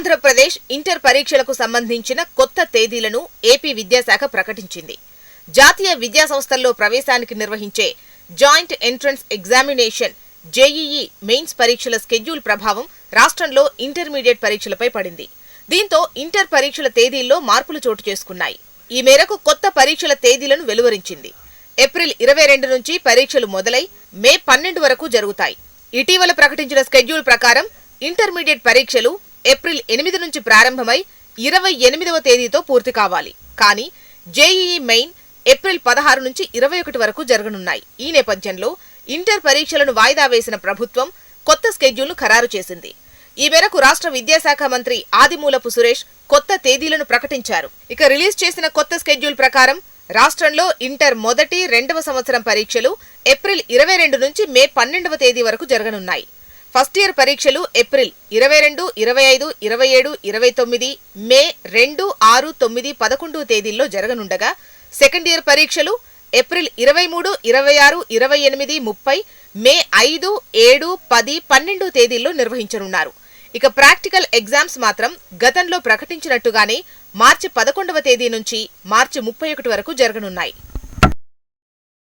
Andhra Pradesh inter పరీక్షలకు సంబంధించిన కొత్త తేదీలను ఏపీ విద్యాశాఖ ప్రకటించింది. జాతీయ విద్యా సంస్థల్లో ప్రవేశానికి నిర్వహించే joint entrance examination JEE mains పరీక్షల స్కెడ్యూల్ ప్రభావం రాష్ట్రంలో ఇంటర్మీడియట్ పరీక్షలపై పడింది. దీంతో ఇంటర్ పరీక్షల తేదీల్లో మార్పులు చోటు చేసుకున్నాయి. ఈ మేరకు కొత్త పరీక్షల తేదీలను వెలువరించింది. ఏప్రిల్ ఇరవై రెండు నుంచి పరీక్షలు మొదలై మే పన్నెండు వరకు జరుగుతాయి. ఇటీవల ప్రకటించిన స్కెడ్యూల్ ప్రకారం ఇంటర్మీడియట్ పరీక్షలు ఏప్రిల్ ఎనిమిది నుంచి ప్రారంభమై ఇరవై ఎనిమిదవ తేదీతో పూర్తి కావాలి. కానీ జేఈఈ మెయిన్ ఏప్రిల్ పదహారు నుంచి ఇరవై ఒకటి వరకు జరగనున్నాయి. ఈ నేపథ్యంలో ఇంటర్ పరీక్షలను వాయిదా వేసిన ప్రభుత్వం కొత్త స్కెడ్యూల్ను ఖరారు చేసింది. ఈ మేరకు రాష్ట్ర విద్యాశాఖ మంత్రి ఆదిమూలపు సురేష్ కొత్త తేదీలను ప్రకటించారు. ఇక రిలీజ్ చేసిన కొత్త స్కెడ్యూల్ ప్రకారం రాష్ట్రంలో ఇంటర్ మొదటి రెండవ సంవత్సరం పరీక్షలు ఏప్రిల్ ఇరవై రెండు నుంచి మే పన్నెండవ తేదీ వరకు జరగనున్నాయి. ఫస్ట్ ఇయర్ పరీక్షలు ఏప్రిల్ ఇరవై రెండు ఇరవై ఐదు ఇరవై ఏడు ఇరవై తొమ్మిది మే రెండు ఆరు తొమ్మిది పదకొండు తేదీల్లో జరగనుండగా సెకండ్ ఇయర్ పరీక్షలు ఏప్రిల్ ఇరవై మూడు ఇరవై ఆరు ఇరవై ఎనిమిది ముప్పై మే ఐదు ఏడు పది పన్నెండు తేదీల్లో నిర్వహించనున్నారు. ఇక ప్రాక్టికల్ ఎగ్జామ్స్ మాత్రం గతంలో ప్రకటించినట్టుగానే మార్చి పదకొండవ తేదీ నుంచి మార్చి ముప్పై ఒకటి వరకు జరగనున్నాయి.